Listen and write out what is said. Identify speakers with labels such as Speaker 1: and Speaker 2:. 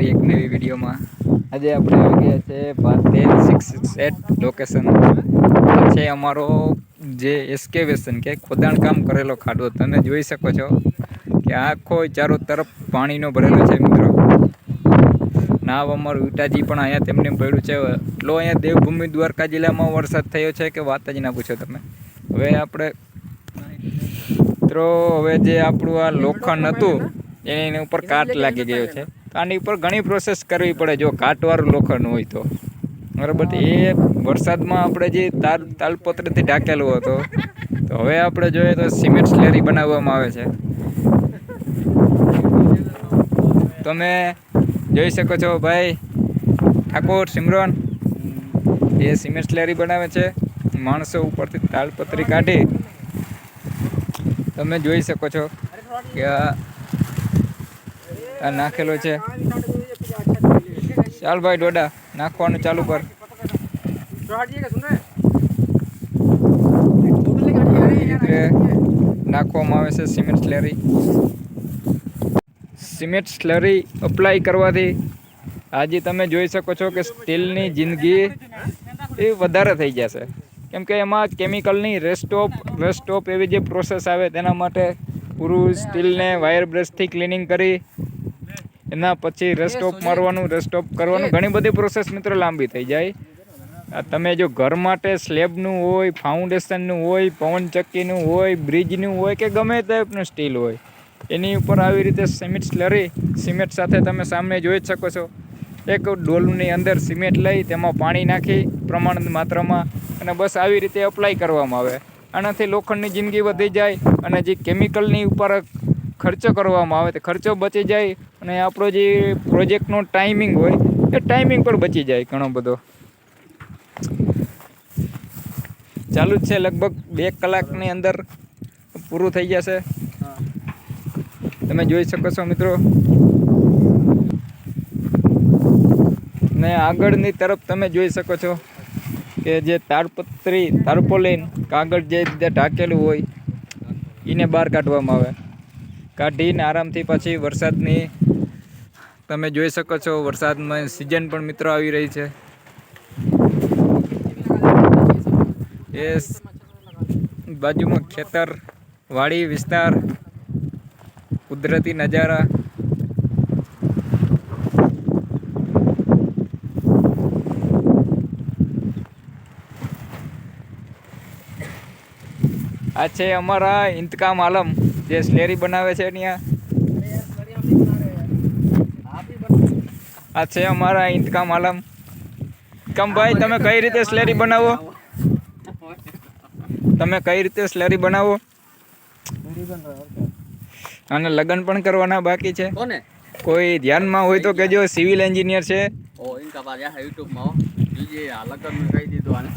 Speaker 1: મારી એક નવી વિડીયોમાં. આજે આપણે આવી ગયા છે બાતેલ સિક્સ એટ લોકેશન છે અમારો જે એસ્કેવેશન કે ખોદાણ કામ કરેલો ખાડો. તમે જોઈ શકો છો કે આખો ચારો તરફ પાણીનો ભરેલો છે મિત્રો. નાવ અમારું વિટાજી પણ અહીંયા તેમને પડ્યું છે. એટલો અહીંયા દેવભૂમિ દ્વારકા જિલ્લામાં વરસાદ થયો છે કે વાત જ ના પૂછો તમે. હવે આપણે મિત્રો, હવે જે આપણું આ લોખંડ હતું, એની ઉપર કાટ લાગી ગયો છે. તો આની ઉપર ઘણી પ્રોસેસ કરવી પડે જો કાટવાળું લોખંડ હોય તો. બરાબર એ વરસાદમાં આપણે જે તાર, તાલપત્રથી ઢાંકેલો હતો, તો હવે આપણે જોઈએ તો સિમેન્ટ સ્લેરી બનાવવામાં આવે છે. તમે જોઈ શકો છો ભાઈ, ઠાકોર, સિમરન. એ સિમેન્ટ સ્લેરી બનાવે છે. માણસો ઉપરથી તાલપત્રી કાઢી. તમે જોઈ શકો છો કે આ નાખેલો છે. ચાલ ભાઈ ડોડા, નાખવાનું ચાલુ કર. નાખવામાં આવે છે cement slurry. Cement slurry apply કરવાથી આજે તમે જોઈ શકો છો કે સ્ટીલની જિંદગી એ વધારે થઈ જશે. કેમ કે એમાં કેમિકલની રેસ્ટોપ રેસ્ટોપ એવી જે પ્રોસેસ આવે તેના માટે પૂરું સ્ટીલને વાયર બ્રશથી ક્લિનિંગ કરી એના પછી રેસ્ટોપ મારવાનું રેસ્ટોપ કરવાનું. ઘણી બધી પ્રોસેસ મિત્રો લાંબી થઈ જાય. આ તમે જો ઘર માટે સ્લેબનું હોય ફાઉન્ડેશનનું હોય પવનચક્કીનું હોય બ્રિજનું હોય કે ગમે તે ટાઈપનું સ્ટીલ હોય એની ઉપર આવી રીતે સિમેન્ટ સ્લરી સિમેન્ટ સાથે તમે સામે જોઈ જ શકો છો. એક ડોલની અંદર સિમેન્ટ લઈ તેમાં પાણી નાખી પ્રમાણ માત્રામાં અને બસ આવી રીતે અપ્લાય કરવામાં આવે. આનાથી લોખંડની જિંદગી વધી જાય અને જે કેમિકલની ઉપર ખર્ચો કરવામાં આવે તે ખર્ચો બચી જાય અને આપણો જે પ્રોજેક્ટનો ટાઈમિંગ હોય, એ ટાઈમિંગ પણ બચી જાય ઘણો બધો. ચાલુ જ છે લગભગ બે કલાકની અંદર પૂરું થઈ જશે. તમે જોઈ શકો છો મિત્રો. ને આગળની તરફ તમે જોઈ શકો છો કે જે તાડપત્રી તારપોલીન કાગળ જે રીતે ઢાંકેલું હોય, એને બહાર કાઢવામાં આવે. કાઢીને આરામથી પછી વરસાદની તમે જોઈ શકો છો, વરસાદમાં સિઝન પણ મિત્રો આવી રહી છે. એ બાજુમાં ખેતર, વાડી, વિસ્તાર, કુદરતી નજારા. આ છે અમારા ઇંતકામ આલમ, જે સ્લેરી બનાવે છે ત્યાં. આ છે અમારા ઇંતકામ આલમ કમ ભાઈ તમે કઈ રીતે સ્લેરી બનાવો? તમે કઈ રીતે સ્લેરી બનાવો? અને લગ્ન પણ કરવાના બાકી છે.
Speaker 2: કોને?
Speaker 1: કોઈ ધ્યાનમાં હોય તો કેજો સિવિલ એન્જિનિયર છે.
Speaker 2: ઓ ઇનકા બાર યા યુટ્યુબમાં બીજે આ લગન મેં કહી દીધું આને.